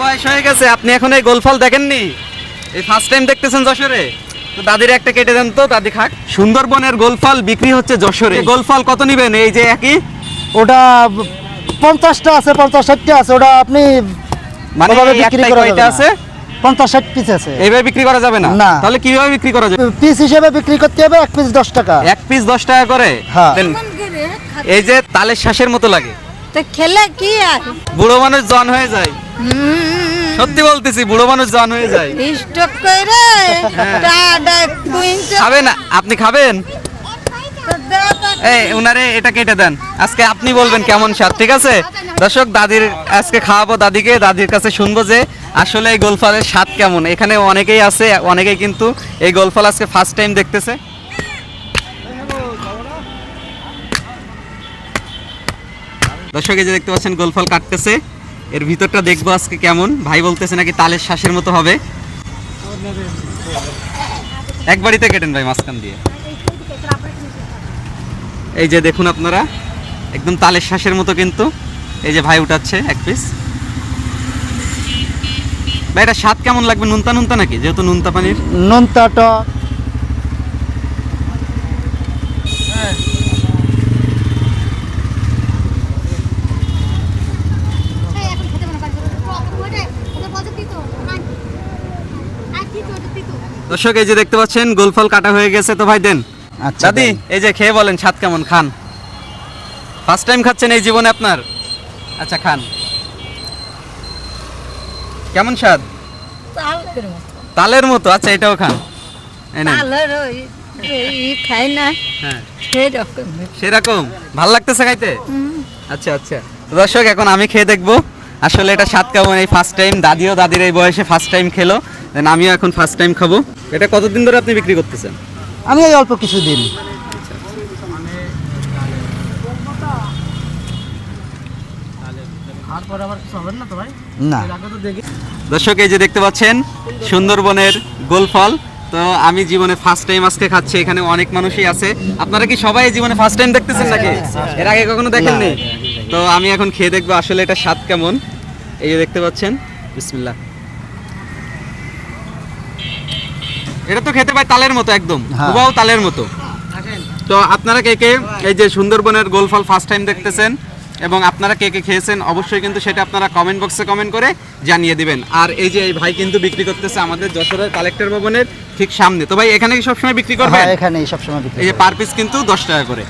বয়স হয়ে গেছে আপনি এখন এই গোলফল দেখেননি? এই ফার্স্ট টাইম দেখতেছেন যশোরে? তো দাদির একটা কেটে দেন তো দাদি খাক। সুন্দরবনের গোলফল বিক্রি হচ্ছে যশোরে। গোলফল কত নিবেন? এই যে একই? ওটা পঞ্চাশটা আছে পঞ্চাশ ষাটটা আছে ওটা আপনি মানে বিক্রি করা যাবে আছে? না। পঞ্চাশ ষাট পিস আছে। এইভাবে বিক্রি করা যাবে না? না। তাহলে কীভাবে বিক্রি করা যাবে? পিস হিসেবে বিক্রি করতে হবে এক পিস দশ টাকা। এক পিস দশ টাকা করে? হ্যাঁ। এই যে তালের শ্বাসের মতো লাগে। তো খেলে কি আর? বুড়ো মানুষ জন হয়ে যায়। সত্যি বলতেছি বুড়ো মানুষ জন হয়ে যায়। স্টক করে ইঞ্চি খাবেন আপনি খাবেন? এই উনারে এটা কেটে দেন। আজকে আপনি বলবেন কেমন স্বাদ ঠিক আছে? দর্শক দাদির আজকে খাওয়াবো দাদিকে দাদির কাছে শুনব যে আসলে এই গোলফলের স্বাদ কেমন। এখানে অনেকেই আছে অনেকেই কিন্তু এই গোলফল আজকে ফার্স্ট টাইম দেখতেছে। দর্শক এই যে দেখতে পাচ্ছেন গোলফল কাটতেছে। এর ভিতরটা দেখব আজকে কেমন। ভাই বলতেছে নাকি তালের শ্বাসের মতো হবে। এক বাড়িতে কেটেন ভাই মাঝখান দিয়ে। এই যে দেখুন আপনারা, একদম তালের শ্বাসের মতো কিন্তু। এই যে ভাই উঠাচ্ছে এক পিস ভাই, এটা স্বাদ কেমন লাগবে? নুনতা নুনতা নাকি? যেহেতু নুনতা পানির। নোনতা টক এই এখন খেতে মনে পারবে ওটাই ওটা বলতে তিতো আই আই তিতো ওটা তিতো দর্শক এই যে দেখতে পাচ্ছেন গোলফল কাটা হয়ে গেছে তো ভাই দেন। আচ্ছা দাদি এই যে খেয়ে বলেন স্বাদ কেমন খান? ফার্স্ট টাইম খাচ্ছেন এই জীবনে আপনার? আচ্ছা খান। কেমন স্বাদ? তালের মতো। তালের মতো আচ্ছা এটাও খান। এই নেন। তালের ওই ই খাই না। হ্যাঁ। সেরকম। সেরকম। ভালো লাগতেছে খাইতে? আচ্ছা আচ্ছা। দর্শক এখন আমি খেয়ে দেখব। আসলে এটা স্বাদ কেমন এই ফার্স্ট টাইম দাদিও দাদির এই বয়সে ফার্স্ট টাইম খেলো দেন আমিও এখন ফার্স্ট টাইম খাব। এটা কতদিন ধরে আপনি বিক্রি করতেছেন? আমি এই অল্প কিছুদিন। না। দর্শক এই যে দেখতে পাচ্ছেন সুন্দরবনের গোলফল। তো আমি জীবনে ফার্স্ট টাইম আজকে খাচ্ছি এখানে অনেক মানুষই আছে। আপনারা কি সবাই জীবনে ফার্স্ট টাইম দেখতেছেন নাকি? এর আগে কখনো দেখেননি? তো আমি এখন খেয়ে দেখব আসলে এটা স্বাদ কেমন। এই যে দেখতে পাচ্ছেন বিসমিল্লাহ। এটা তো খেতে পাই তালের মতো একদম হ্যাঁ। তালের মতো। তো আপনারা কে কে এই যে সুন্দরবনের গোলফল ফার্স্ট টাইম দেখতেছেন এবং আপনারা কে কে খেয়েছেন অবশ্যই কিন্তু সেটা আপনারা কমেন্ট বক্সে কমেন্ট করে জানিয়ে দিবেন। আর এই যে এই ভাই কিন্তু বিক্রি করতেছে আমাদের যশোরের কালেক্টর ভবনের ঠিক সামনে। তো ভাই এখানে কি সবসময় বিক্রি করবে হ্যাঁ এখানে সবসময় বিক্রি এই যে পার পিস কিন্তু দশ টাকা করে।